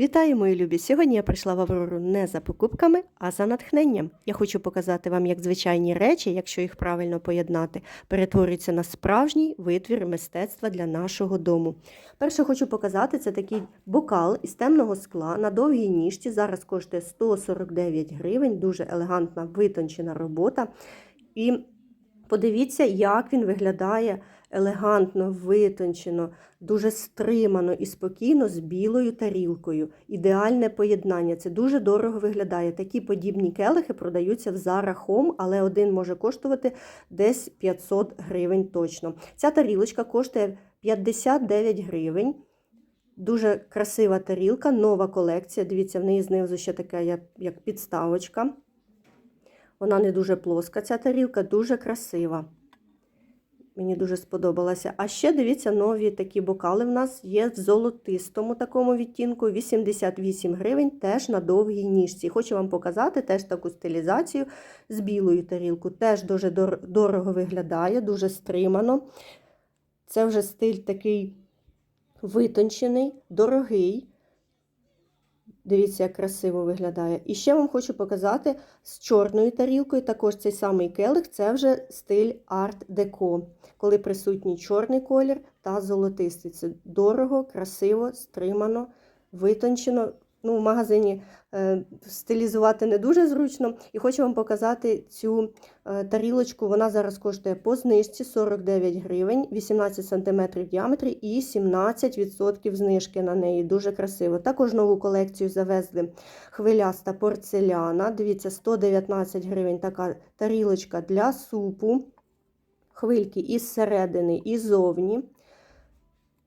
Вітаю, мої любі! Сьогодні я прийшла в Аврору не за покупками, а за натхненням. Я хочу показати вам, як звичайні речі, якщо їх правильно поєднати, перетворюються на справжній витвір мистецтва для нашого дому. Перше хочу показати це такий бокал із темного скла на довгій ніжці. Зараз коштує 149 гривень, дуже елегантна витончена робота. І подивіться, як він виглядає елегантно, витончено, дуже стримано і спокійно з білою тарілкою. Ідеальне поєднання. Це дуже дорого виглядає. Такі подібні келихи продаються в Zara Home, але один може коштувати десь 500 гривень точно. Ця тарілочка коштує 59 гривень. Дуже красива тарілка, нова колекція. Дивіться, в неї знизу ще така як, підставочка. Вона не дуже плоска, ця тарілка, дуже красива. Мені дуже сподобалася. А ще дивіться, нові такі бокали в нас є в золотистому такому відтінку. 88 гривень, теж на довгій ніжці. Хочу вам показати теж таку стилізацію з білою тарілкою. Теж дуже дорого виглядає, дуже стримано. Це вже стиль такий витончений, дорогий. Дивіться, як красиво виглядає. І ще вам хочу показати з чорною тарілкою. Також цей самий келих це вже стиль арт-деко, коли присутній чорний колір та золотистий. Це дорого, красиво, стримано, витончено. Ну, В магазині е, стилізувати не дуже зручно. І хочу вам показати цю е, тарілочку. Вона зараз коштує по знижці 49 гривень, 18 см в діаметрі і 17% знижки на неї. Дуже красиво. Також нову колекцію завезли хвиляста порцеляна. Дивіться, 119 гривень така тарілочка для супу. Хвильки із середини, і зовні.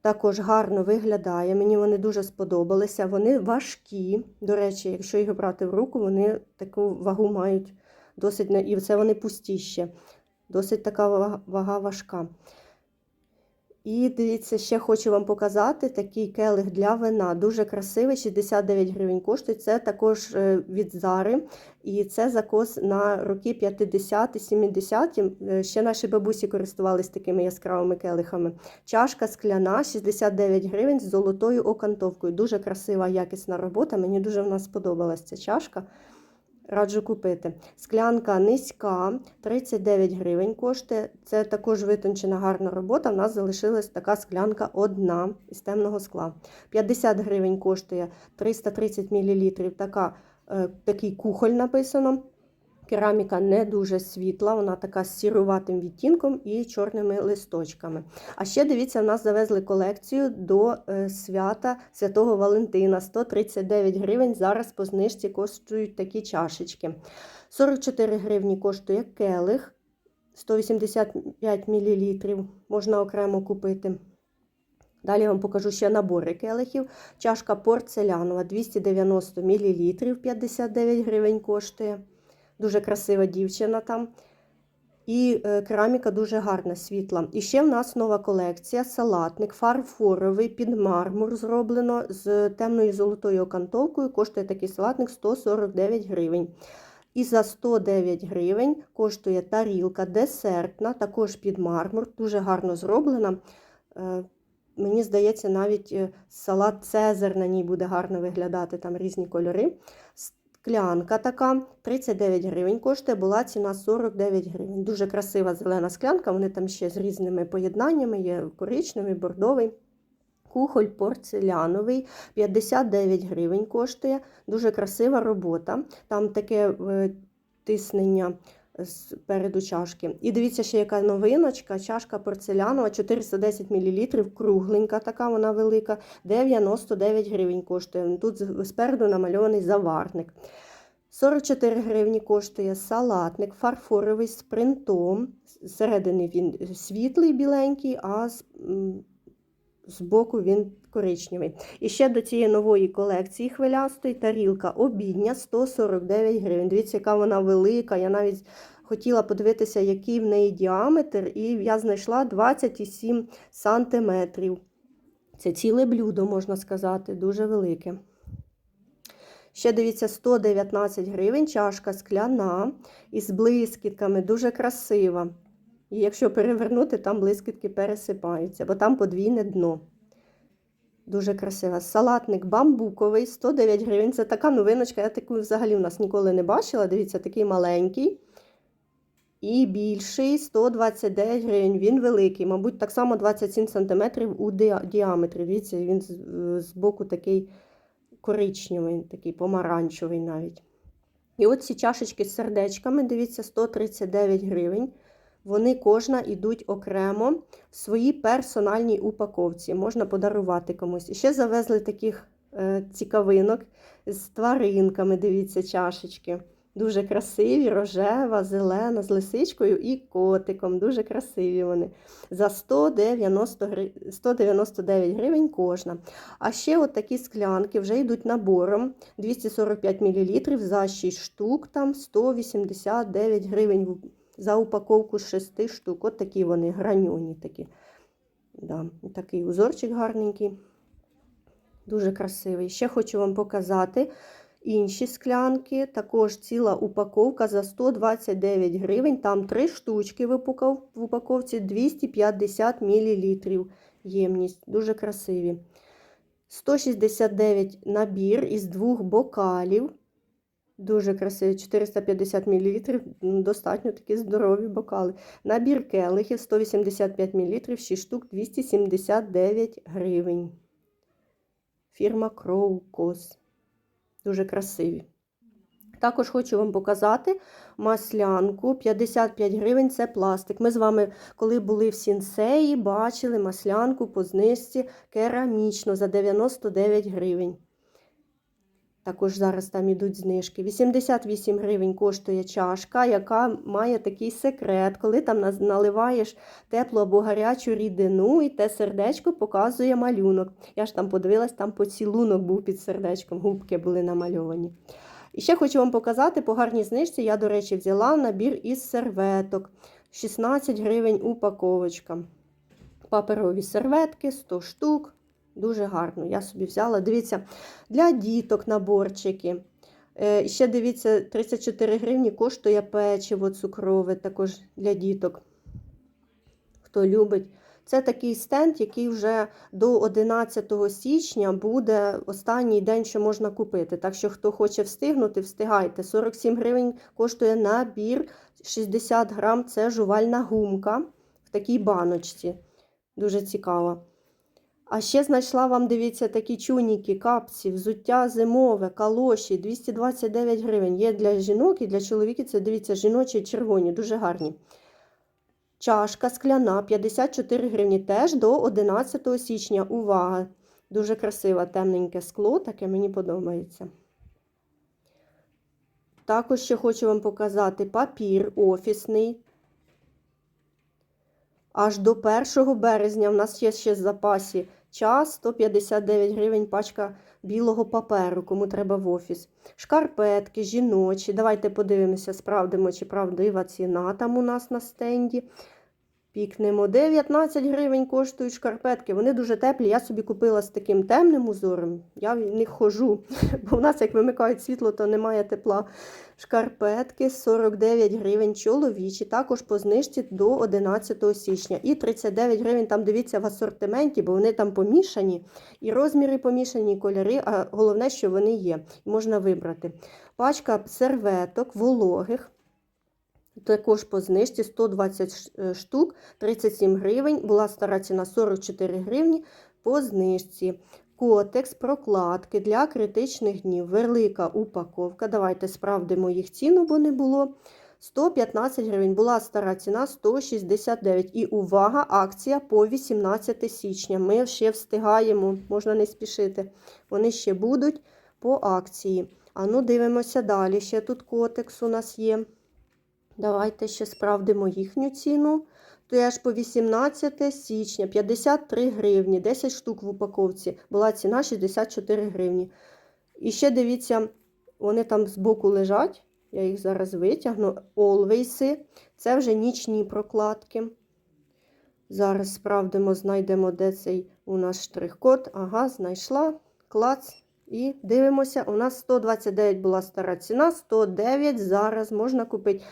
Також гарно виглядає. Мені вони дуже сподобалися. Вони важкі. До речі, якщо їх брати в руку, вони таку вагу мають досить і це вони пустіще. Досить така вага важка. І дивіться, ще хочу вам показати такий келих для вина. Дуже красивий, 69 гривень коштує. Це також е, від Зари. І це закос на роки 50-70. Ще наші бабусі користувалися такими яскравими келихами. Чашка скляна, 69 гривень з золотою окантовкою. Дуже красива, якісна робота. Мені дуже вона сподобалась ця чашка. Раджу купити. Склянка низька, 39 гривень коштує. Це також витончена гарна робота. У нас залишилась така склянка одна із темного скла. 50 гривень коштує 330 мл. Така, е, Такий кухоль написано. Кераміка не дуже світла, вона така з сіруватим відтінком і чорними листочками. А ще дивіться, в нас завезли колекцію до е, свята Святого Валентина. 139 гривень. Зараз по знижці коштують такі чашечки. 44 гривні коштує келих, 185 мл. Можна окремо купити. Далі вам покажу ще набори келихів. Чашка порцелянова 290 мл, 59 гривень коштує. Дуже красива дівчина там. І е, кераміка дуже гарна, світла. І ще в нас нова колекція салатник, фарфоровий під мармур зроблено з темною золотою окантовкою. Коштує такий салатник 149 гривень. І за 109 гривень коштує тарілка десертна, також під мармур, дуже гарно зроблена. Е, мені здається, навіть е, салат Цезар на ній буде гарно виглядати, там різні кольори. Склянка така 39 гривень коштує, була ціна 49 гривень. Дуже красива зелена склянка, вони там ще з різними поєднаннями, є коричневий, бордовий. Кухоль порцеляновий, 59 гривень коштує. Дуже красива робота. Там таке е, тиснення спереду чашки. І дивіться, ще яка новиночка, чашка порцелянова, 410 мл, кругленька, така вона велика, 99 гривень коштує. Тут спереду намальований заварник. 44 гривні коштує салатник, фарфоровий з принтом. Зсередини він світлий, біленький, а з боку він коричневий. І ще до цієї нової колекції хвилястої тарілка обідня 149 гривень. Дивіться, яка вона велика. Я навіть хотіла подивитися, який в неї діаметр, і я знайшла 27 сантиметрів. Це ціле блюдо, можна сказати, дуже велике. Ще дивіться, 119 гривень, чашка скляна із блискітками, дуже красива. І якщо перевернути, там блискітки пересипаються, бо там подвійне дно. Дуже красива. Салатник бамбуковий, 109 гривень. Це така новиночка. Я таку взагалі в нас ніколи не бачила. Дивіться, такий маленький. І більший 129 гривень. Він великий, мабуть, так само 27 см у діаметрі. Дивіться, він з, боку такий коричневий, такий помаранчевий навіть. І от ці чашечки з сердечками, дивіться, 139 гривень. Вони кожна йдуть окремо в своїй персональній упаковці. Можна подарувати комусь. І ще завезли таких е, цікавинок з тваринками. Дивіться, чашечки. Дуже красиві, рожева, зелена, з лисичкою і котиком. Дуже красиві вони. За 190 гри... 199 гривень кожна. А ще от такі склянки вже йдуть набором 245 мл за 6 штук, там 189 гривень за упаковку з 6 штук. От такі вони граньоні такі. Да, такий узорчик гарненький. Дуже красивий. Ще хочу вам показати інші склянки. Також ціла упаковка за 129 гривень. Там 3 штучки в упаковці 250 мл ємність. Дуже красиві. 169 набір із двох бокалів. Дуже красиві, 450 мл, достатньо такі здорові бокали. Набір келихів 185 мл, 6 штук 279 гривень. Фірма Кроукос. Дуже красиві. Також хочу вам показати маслянку 55 гривень це пластик. Ми з вами, коли були в сінсеї, бачили маслянку по знижці керамічну за 99 гривень. Також зараз там ідуть знижки. 88 гривень коштує чашка, яка має такий секрет. Коли там наливаєш теплу або гарячу рідину, і те сердечко показує малюнок. Я ж там подивилась, там поцілунок був під сердечком, губки були намальовані. І ще хочу вам показати по гарній знижці. Я, до речі, взяла набір із серветок. 16 гривень упаковочка. Паперові серветки, 100 штук. Дуже гарно. Я собі взяла. Дивіться, для діток наборчики. Е, ще дивіться, 34 гривні коштує печиво цукрове, також для діток. Хто любить. Це такий стенд, який вже до 11 січня буде останній день, що можна купити. Так що, хто хоче встигнути, встигайте. 47 гривень коштує набір 60 грам. Це жувальна гумка в такій баночці. Дуже цікаво. А ще знайшла вам, дивіться, такі чуніки, капці, взуття зимове, калоші, 229 гривень. Є для жінок і для чоловіків. Це дивіться, жіночі червоні, дуже гарні. Чашка скляна 54 гривні. Теж до 11 січня. Увага! Дуже красиве темненьке скло, таке мені подобається. Також ще хочу вам показати папір офісний. Аж до 1 березня в нас є ще в запасі час 159 гривень пачка білого паперу, кому треба в офіс. Шкарпетки, жіночі. Давайте подивимося, справдимо, чи правдива ціна там у нас на стенді. Пікнемо 19 гривень коштують шкарпетки. Вони дуже теплі. Я собі купила з таким темним узором. Я в них хожу, бо в нас, як вимикають світло, то немає тепла. Шкарпетки 49 гривень чоловічі, також по знижці до 11 січня. І 39 гривень там дивіться в асортименті, бо вони там помішані. І розміри помішані, і кольори, а головне, що вони є. Можна вибрати. Пачка серветок вологих. Також по знижці 120 е, штук, 37 гривень. Була стара ціна 44 гривні по знижці. Котекс, прокладки для критичних днів. Велика упаковка. Давайте справдимо їх ціну, бо не було. 115 гривень. Була стара ціна 169. І увага, акція по 18 січня. Ми ще встигаємо, можна не спішити. Вони ще будуть по акції. А ну, дивимося далі. Ще тут котекс у нас є. Давайте ще справдимо їхню ціну. Теж по 18 січня 53 гривні, 10 штук в упаковці. Була ціна 64 гривні. І ще дивіться, вони там збоку лежать. Я їх зараз витягну. Олвейси. Це вже нічні прокладки. Зараз справдимо, знайдемо, де цей у нас штрих-код. Ага, знайшла. Клац. І дивимося, у нас 129 була стара ціна, 109 зараз можна купити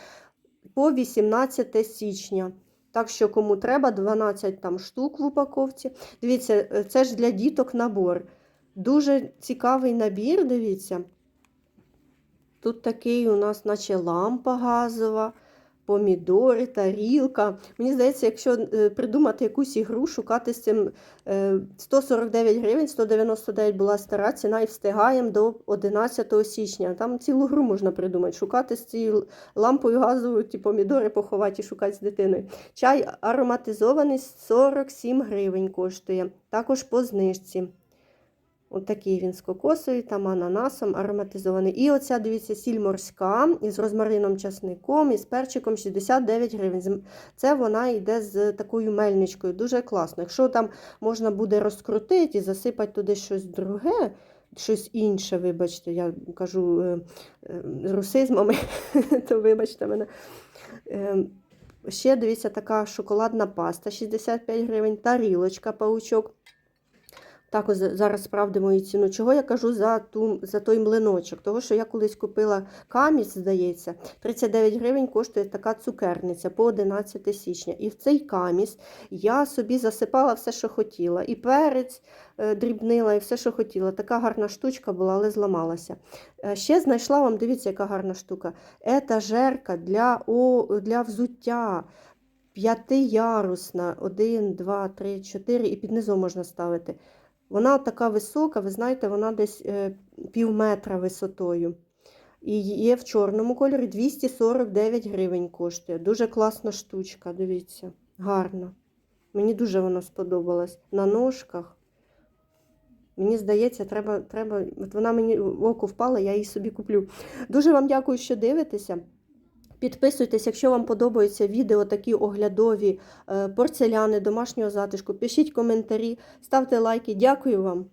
по 18 січня. Так що, кому треба, 12 там штук в упаковці. Дивіться, е, це ж для діток набор. Дуже цікавий набір, дивіться. Тут такий у нас, наче лампа газова, помідори, тарілка. Мені здається, якщо е, придумати якусь ігру, шукати з цим е, 149 гривень, 199 була стара ціна і встигаємо до 11 січня. Там цілу гру можна придумати, шукати з цією лампою газовою, ті помідори поховати і шукати з дитиною. Чай ароматизований 47 гривень коштує, також по знижці. От такий він з кокосою, там ананасом ароматизований. І оця, дивіться, сіль морська із розмарином часником, із перчиком 69 гривень. Це вона йде з такою мельничкою. Дуже класно. Якщо там можна буде розкрутити і засипати туди щось друге, щось інше, вибачте, я кажу е, е, русизмами, то вибачте мене. Е, Ще дивіться, така шоколадна паста 65 гривень, тарілочка, паучок. Так, зараз справдимо її ціну. Чого я кажу за ту, за той млиночок? Того, що я колись купила каміс, здається, 39 гривень коштує така цукерниця по 11 січня. І в цей каміс я собі засипала все, що хотіла. І перець е, дрібнила, і все, що хотіла. Така гарна штучка була, але зламалася. Е, Ще знайшла вам, дивіться, яка гарна штука. Етажерка для, о, для взуття. П'ятиярусна, один, два, три, чотири, і під низом можна ставити. Вона така висока, ви знаєте, вона десь е, пів метра висотою. І є в чорному кольорі 249 гривень коштує. Дуже класна штучка, дивіться, гарна. Мені дуже вона сподобалась. На ножках. Мені здається, треба, треба. От вона мені в око впала, я її собі куплю. Дуже вам дякую, що дивитеся. Підписуйтесь, якщо вам подобаються відео такі оглядові е, порцеляни домашнього затишку. Пишіть коментарі, ставте лайки. Дякую вам.